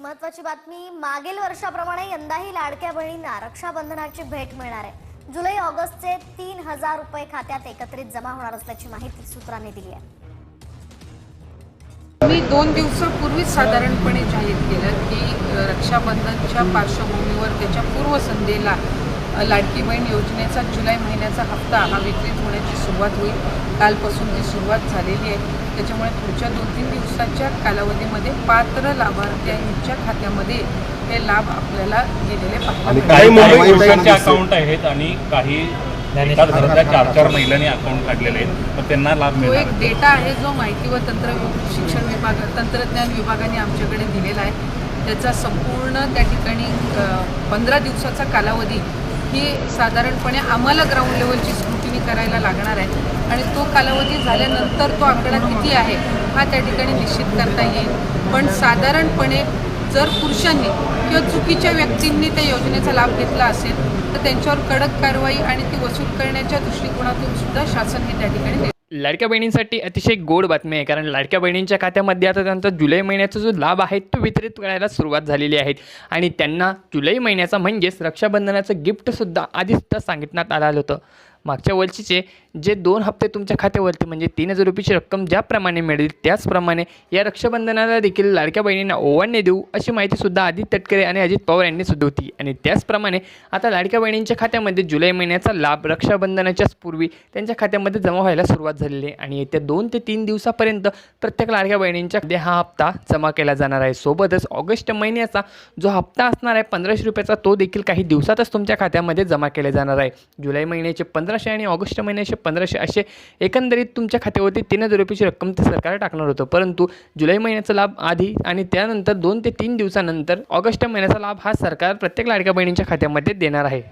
महत्वाची बातमी मागील वर्षाप्रमाणे यंदाही लाडक्या बहिणींना रक्षाबंधनाची भेट मिळणार आहे. जुलै ऑगस्टचे तीन हजार रुपये खात्यात एकत्रित जमा होणार असल्याची माहिती सूत्रांनी दिली आहे. मी दोन दिवसापूर्वीच साधारणपणे जाहीर केलं की रक्षाबंधनच्या पार्श्वभूमीवर त्याच्या पूर्वसंध्येला लाडकी बहीण योजनेचा जुलै महिन्याचा हप्ता हा वितरित होण्याची सुरुवात होईल. कालपासून ती सुरुवात झालेली आहे. त्याच्यामुळे पुढच्या दोन तीन दिवसाच्या कालावधीमध्ये पात्र लाभार्थ्यांच्या खात्यामध्ये हे लाभ आपल्याला गेलेले पाहायला आणि. काही काही मुंबई पुरुषांचे पुरुषांचे अकाउंट आहेत आणि काही एकाच घरातल्या चार चार महिलांनी अकाउंट काढलेले आहेत. तर त्यांना लाभ एक डेटा आहे. जो माहिती व तंत्र शिक्षण विभाग तंत्रज्ञान विभागाने आमच्याकडे दिलेला आहे. त्याचा संपूर्ण त्या ठिकाणी पंधरा दिवसाचा कालावधी ही साधारणपणे आम्हाला ग्राउंड लेवलची स्क्रुटिनी करायला लागणार आहे. आणि तो कालावधी झाल्यानंतर तो आकडा किती आहे हा त्या ठिकाणी निश्चित करता येईल. पण साधारणपणे जर पुरुषांनी किंवा चुकीच्या व्यक्तींनी त्या योजनेचा लाभ घेतला असेल तर त्यांच्यावर कडक कारवाई आणि ती वसूल करण्याच्या दृष्टिकोनातून सुद्धा शासन हे त्या ठिकाणी लाडक्या बहिणींसाठी अतिशय गोड बातमी आहे कारण लाडक्या बहिणींच्या खात्यामध्ये आता त्यांचा जुलै महिन्याचा जो लाभ आहे तो वितरित करायला सुरुवात झालेली आहे. आणि त्यांना जुलै महिन्याचा म्हणजेच रक्षाबंधनाचं गिफ्टसुद्धा आधीच तर सांगितण्यात आलं होतं. मागच्या वर्षीचे जे दोन हप्ते तुमच्या खात्यावरती म्हणजे तीन हजार रुपयाची रक्कम ज्याप्रमाणे मिळेल त्याचप्रमाणे या रक्षाबंधनाला देखील लाडक्या बहिणींना ओवाळणे देऊ अशी माहितीसुद्धा आदित्य तटकरे आणि अजित पवार यांनी सुद्धा होती. आणि त्याचप्रमाणे आता लाडक्या बहिणींच्या खात्यामध्ये जुलै महिन्याचा लाभ रक्षाबंधनाच्याच पूर्वी त्यांच्या खात्यामध्ये जमा व्हायला सुरुवात झालेली आहे. आणि येत्या दोन ते तीन दिवसापर्यंत प्रत्येक लाडक्या बहिणींच्या हा हप्ता जमा केला जाणार आहे. सोबतच ऑगस्ट महिन्याचा जो हप्ता असणार आहे पंधराशे रुपयाचा तो देखील काही दिवसातच तुमच्या खात्यामध्ये जमा केला जाणार आहे. जुलै महिन्याचे पंधराशे आणि ऑगस्ट महिन्याचे पंधराशे असे एकंदरीत तुमच्या खात्यावरती तीन हजार रुपयाची रक्कम ते सरकार टाकणार होतं. परंतु जुलै महिन्याचा लाभ आधी आणि त्यानंतर दोन ते तीन दिवसानंतर ऑगस्ट महिन्याचा लाभ हा सरकार प्रत्येक लाडक्या बहिणींच्या खात्यामध्ये देणार आहे.